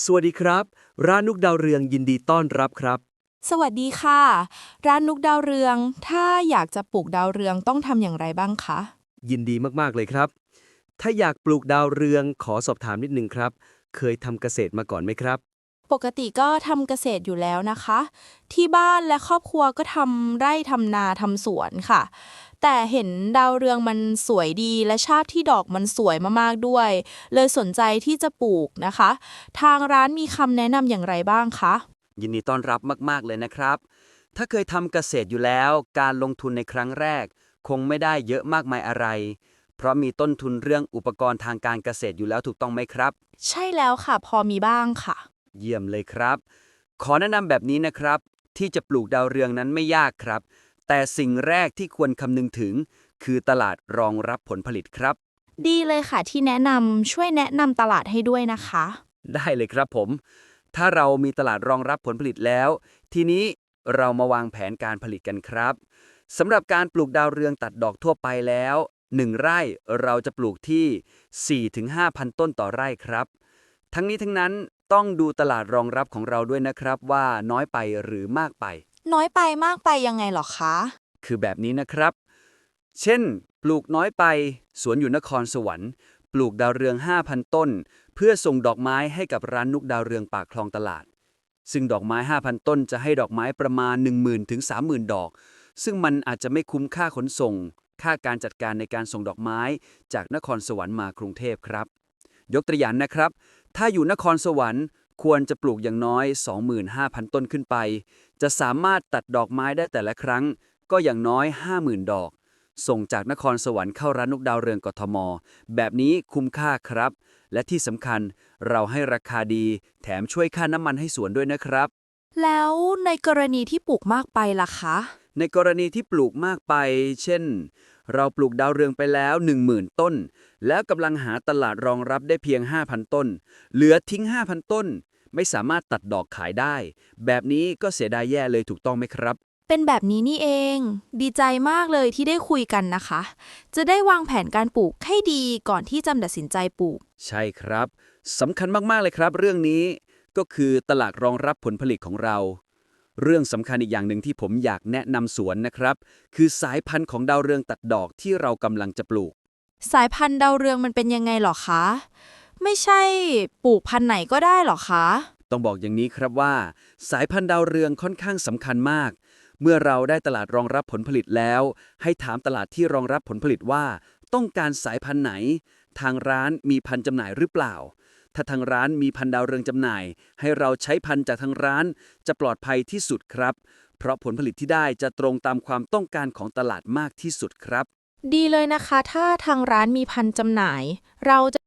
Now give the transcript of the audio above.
สวัสดีครับ ร้านนุกดาวเรืองยินดีต้อนรับครับ สวัสดีค่ะ ร้านนุกดาวเรือง ถ้าอยากจะปลูกดาวเรืองต้องทำอย่างไรบ้างคะ ยินดีมาก ๆ เลยครับ ถ้าอยากปลูกดาวเรืองขอสอบถามนิดนึงครับ เคยทำเกษตรมาก่อนไหมครับ ปกติก็ทำเกษตรอยู่แล้วนะคะ ที่บ้านและครอบครัวก็ทำไร่ทำนาทำสวนค่ะ แต่เห็นดาวเรืองมันสวยดีและชาติที่ดอกมันสวยมากๆด้วย เลยสนใจที่จะปลูกนะคะ ทางร้านมีคำแนะนำอย่างไรบ้างคะยินดีต้อนรับมาก ๆ เลยนะครับ ถ้าเคยทำเกษตรอยู่แล้ว การลงทุนในครั้งแรก คงไม่ได้เยอะมากมายอะไร เพราะมีต้นทุนเรื่องอุปกรณ์ทางการเกษตรอยู่แล้วถูกต้องไหมครับ ใช่แล้วค่ะ พอมีบ้างค่ะ เยี่ยมเลยครับ ขอแนะนำแบบนี้นะครับ ที่จะปลูกดาวเรืองนั้นไม่ยากครับ แต่สิ่งแรกที่ควรคำนึงถึง คือตลาดรองรับผลผลิตครับ ดีเลยค่ะที่แนะนำช่วยแนะนำตลาดให้ด้วยนะคะ ได้เลยครับผม ถ้าเรามีตลาดรองรับผลผลิตแล้ว ทีนี้เรามาวางแผนการผลิตกันครับสำหรับการปลูกดาวเรืองตัดดอกทั่วไปแล้ว 1 ไร่เราจะปลูกที่ 4-5,000 ต้นต่อไร่ครับ ทั้งนี้ทั้งนั้น ต้องดูตลาดรองรับของเราด้วยนะครับว่าน้อยไปหรือมากไป น้อยไปมากไปยังไงหรอคะ คือแบบนี้นะครับ เช่น ปลูกน้อยไป สวนอยู่นครสวรรค์ ปลูกดาวเรือง 5,000 ต้น เพื่อส่งดอกไม้ให้กับร้านนุกดาวเรืองปากคลองตลาด ซึ่งดอกไม้ 5,000 ต้นจะให้ดอกไม้ประมาณ 10,000ถึง30,000 ดอก ซึ่งมันอาจจะไม่คุ้มค่าขนส่ง ค่าการจัดการในการส่งดอกไม้ จากนครสวรรค์มากรุงเทพครับ ยกตัวอย่างนะครับ ถ้าอยู่นครสวรรค์ควรจะปลูกอย่างน้อย 25,000 ต้นขึ้นไป จะสามารถตัดดอกไม้ได้แต่ละครั้ง ก็อย่างน้อย 50,000 ดอก ส่งจากนครสวรรค์เข้าร้านนกดาวเรืองกทม แบบนี้คุ้มค่าครับ และที่สำคัญเราให้ราคาดี แถมช่วยค่าน้ำมันให้สวนด้วยนะครับ แล้วในกรณีที่ปลูกมากไปล่ะคะ ในกรณีที่ปลูกมากไป เช่น เราปลูกดาวเรืองไปแล้ว 10,000 ต้น แล้วกำลังหาตลาดรองรับได้เพียง 5,000 ต้น เหลือทิ้ง 5,000 ต้น ไม่สามารถตัดดอกขายได้ แบบนี้ก็เสียดายแย่เลยถูกต้องไหมครับ เป็นแบบนี้นี่เอง ดีใจมากเลยที่ได้คุยกันนะคะ จะได้วางแผนการปลูกให้ดีก่อนที่จะตัดสินใจปลูก ใช่ครับสำคัญมากๆเลยครับ เรื่องนี้ก็คือตลาดรองรับผลผลิตของเรา เรื่องสำคัญอีกอย่างหนึ่งที่ผมอยากแนะนำสวนนะครับ คือสายพันธุ์ของดาวเรืองตัดดอกที่เรากำลังจะปลูก สายพันธุ์ดาวเรืองมันเป็นยังไงหรอคะ ไม่ใช่ปลูกพันธุ์ไหนก็ได้หรอคะ ต้องบอกอย่างนี้ครับว่า สายพันธุ์ดาวเรืองค่อนข้างสำคัญมาก เมื่อเราได้ตลาดรองรับผลผลิตแล้ว ให้ถามตลาดที่รองรับผลผลิตว่า ต้องการสายพันธุ์ไหน ทางร้านมีพันธุ์จำหน่ายหรือเปล่า ถ้าทางร้านมีพันดาวเรืองจำหน่าย ให้เราใช้พันจากทางร้าน จะปลอดภัยที่สุดครับ เพราะผลผลิตที่ได้จะตรงตามความต้องการของตลาดมากที่สุดครับ ดีเลยนะคะ ถ้าทางร้านมีพันจำหน่าย เราจะ